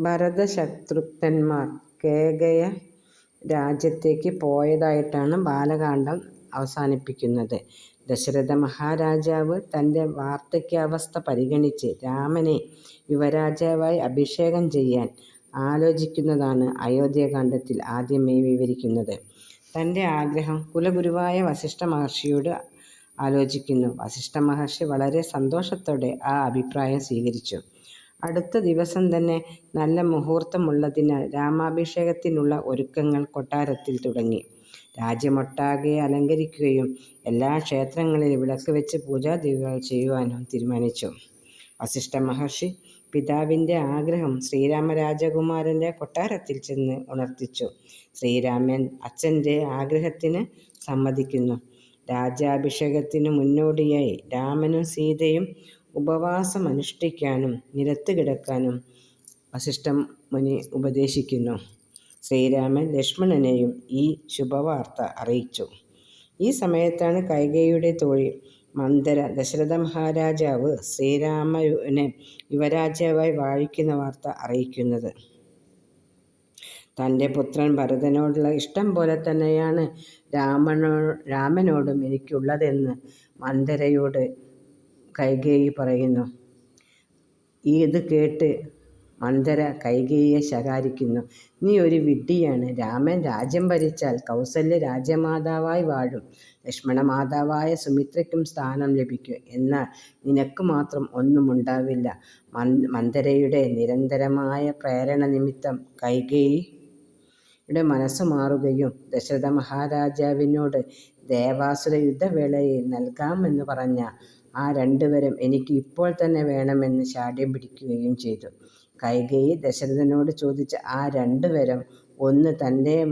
ഭരതശത്രുഘ്നന്മാർ കേകയ രാജ്യത്തേക്ക് പോയതായിട്ടാണ് ബാലകാണ്ഡം അവസാനിപ്പിക്കുന്നത്. ദശരഥ മഹാരാജാവ് തന്റെ വാർദ്ധക്യാവസ്ഥ പരിഗണിച്ച് രാമനെ യുവരാജാവായി അഭിഷേകം ചെയ്യാൻ ആലോചിക്കുന്നതാണ് അയോധ്യാകാണ്ഡത്തിൽ ആദ്യമായി വിവരിക്കുന്നത്. തന്റെ ആഗ്രഹം കുലഗുരുവായ വസിഷ്ഠ മഹർഷിയോട് ആലോചിക്കുന്നു. വസിഷ്ഠ മഹർഷി വളരെ സന്തോഷത്തോടെ ആ അഭിപ്രായം സ്വീകരിച്ചു. അടുത്ത ദിവസം തന്നെ നല്ല മുഹൂർത്തമുള്ളതിനാൽ രാമാഭിഷേകത്തിനുള്ള ഒരുക്കങ്ങൾ കൊട്ടാരത്തിൽ തുടങ്ങി. രാജ്യമൊട്ടാകെ അലങ്കരിക്കുകയും എല്ലാ ക്ഷേത്രങ്ങളിലും വിളക്ക് വെച്ച് പൂജാദികൾ ചെയ്യുവാനും തീരുമാനിച്ചു. വസിഷ്ഠ മഹർഷി പിതാവിന്റെ ആഗ്രഹം ശ്രീരാമരാജകുമാരന്റെ കൊട്ടാരത്തിൽ ചെന്ന് ഉണർത്തിച്ചു. ശ്രീരാമൻ അച്ഛന്റെ ആഗ്രഹത്തിന് സമ്മതിക്കുന്നു. രാജ്യാഭിഷേകത്തിന് മുന്നോടിയായി രാമനും സീതയും ഉപവാസമനുഷ്ഠിക്കാനും നിലത്ത് കിടക്കാനും വസിഷ്ഠമുനി ഉപദേശിക്കുന്നു. ശ്രീരാമൻ ലക്ഷ്മണനെയും ഈ ശുഭവാർത്ത അറിയിച്ചു. ഈ സമയത്താണ് കൈകയുടെ തോഴി മന്ദര ദശരഥ മഹാരാജാവ് ശ്രീരാമനെ യുവരാജാവായി വാഴിക്കുന്ന വാർത്ത അറിയിക്കുന്നത്. തന്റെ പുത്രൻ ഭരതനോടുള്ള ഇഷ്ടം പോലെ തന്നെയാണ് രാമനോ രാമനോടും എനിക്കുള്ളതെന്ന് മന്ധരയോട് കൈകേയി പറയുന്നു. ഇത് കേട്ട് മന്ദര കൈകേയിയെ ശകാരിക്കുന്നു. "നീ ഒരു വിഡ്ഢിയാണ്. രാമൻ രാജ്യം ഭരിച്ചാൽ കൗസല്യ രാജ്യമാതാവായി വാഴും. ലക്ഷ്മണ മാതാവായ സുമിത്രയ്ക്കും സ്ഥാനം ലഭിക്കും. എന്നാൽ നിനക്ക് മാത്രം ഒന്നും ഉണ്ടാവില്ല മന്ദരയുടെ നിരന്തരമായ പ്രേരണ നിമിത്തം കൈകേയിയുടെ മനസ്സ് മാറുകയും ദശരഥ മഹാരാജാവിനോട് ദേവാസുര യുദ്ധവേളയിൽ നൽകാമെന്ന് പറഞ്ഞ ആ രണ്ടു വരം എനിക്ക് ഇപ്പോൾ തന്നെ വേണമെന്ന് ശാഠ്യം പിടിക്കുകയും ചെയ്തു. കൈകേയി ദശരഥനോട് ചോദിച്ച ആ രണ്ടുപേരും ഒന്ന് തന്റെ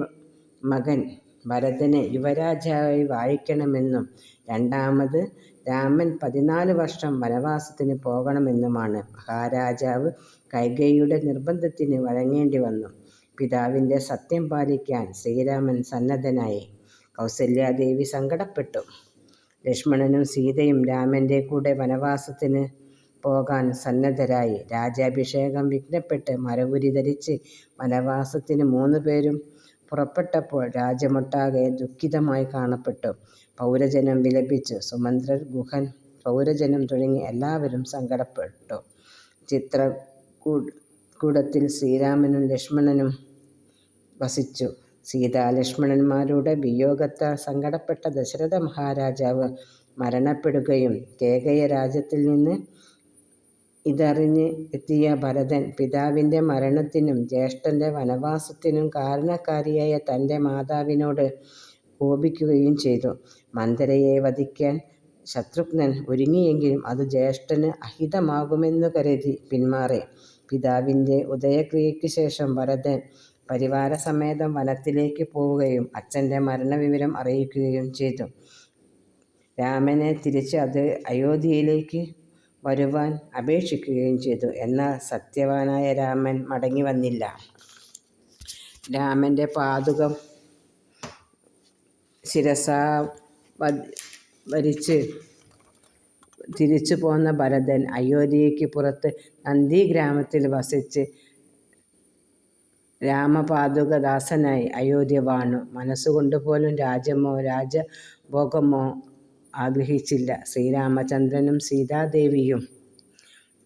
മകൻ ഭരതനെ യുവരാജാവായി വാഴിക്കണമെന്നും രണ്ടാമത് രാമൻ പതിനാല് വർഷം വനവാസത്തിന് പോകണമെന്നുമാണ്. മഹാരാജാവ് കൈകേയിയുടെ നിർബന്ധത്തിന് വഴങ്ങേണ്ടി വന്നു പിതാവിന്റെ സത്യം പാലിക്കാൻ ശ്രീരാമൻ സന്നദ്ധനായി. കൗസല്യാദേവി സങ്കടപ്പെട്ടു. ലക്ഷ്മണനും സീതയും രാമന്റെ കൂടെ വനവാസത്തിന് പോകാൻ സന്നദ്ധരായി. രാജ്യാഭിഷേകം വിഘ്നപ്പെട്ട് മരവുരി ധരിച്ച് വനവാസത്തിന് മൂന്ന് പേരും പുറപ്പെട്ടപ്പോൾ രാജ്യമൊട്ടാകെ ദുഃഖിതമായി കാണപ്പെട്ടു. പൗരജനം വിലപിച്ചു. സുമന്ത്രർ, ഗുഹൻ, പൗരജനം തുടങ്ങി എല്ലാവരും സങ്കടപ്പെട്ടു. ചിത്രകൂടത്തിൽ ശ്രീരാമനും ലക്ഷ്മണനും വസിച്ചു. സീതാലക്ഷ്മണന്മാരുടെ വിയോഗത്താൽ സങ്കടപ്പെട്ട ദശരഥ മഹാരാജാവ് മരണപ്പെടുകയും കേകയ രാജ്യത്തിൽ നിന്ന് ഇതറിഞ്ഞ് എത്തിയ ഭരതൻ പിതാവിന്റെ മരണത്തിനും ജ്യേഷ്ഠന്റെ വനവാസത്തിനും കാരണക്കാരിയായ തന്റെ മാതാവിനോട് കോപിക്കുകയും ചെയ്തു. മന്ദരയെ വധിക്കാൻ ശത്രുഘ്നൻ ഒരുങ്ങിയെങ്കിലും അത് ജ്യേഷ്ഠന് അഹിതമാകുമെന്ന് കരുതി പിന്മാറി. പിതാവിന്റെ ഉദയക്രിയയ്ക്ക് ശേഷം ഭരതൻ പരിവാരസമേതം വനത്തിലേക്ക് പോവുകയും അച്ഛന്റെ മരണവിവരം അറിയിക്കുകയും ചെയ്തു. രാമനെ തിരിച്ച് അത് അയോധ്യയിലേക്ക് വരുവാൻ അപേക്ഷിക്കുകയും ചെയ്തു. എന്നാൽ സത്യവാനായ രാമൻ മടങ്ങി വന്നില്ല രാമന്റെ പാതുകം ശിരസ വരിച്ച് തിരിച്ചുപോന്ന ഭരതൻ അയോധ്യയ്ക്ക് പുറത്ത് നന്ദി ഗ്രാമത്തിൽ വസിച്ച് രാമപാദുകദാസനായി അയോധ്യ വാണു. മനസ്സുകൊണ്ടുപോലും രാജ്യമോ രാജഭോഗമോ ആഗ്രഹിച്ചില്ല. ശ്രീരാമചന്ദ്രനും സീതാദേവിയും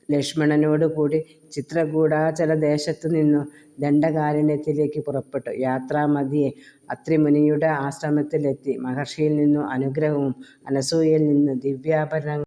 ലക്ഷ്മണനോടുകൂടി ചിത്രകൂടാചലദേശത്തുനിന്നു ദണ്ഡകാരണ്യത്തിലേക്ക് പുറപ്പെട്ടു. യാത്രാമധ്യേ അത്രിമുനിയുടെ ആശ്രമത്തിലെത്തി. മഹർഷിയിൽ നിന്നും അനുഗ്രഹവും അനസൂയയിൽ നിന്ന് ദിവ്യാഭരണങ്ങളും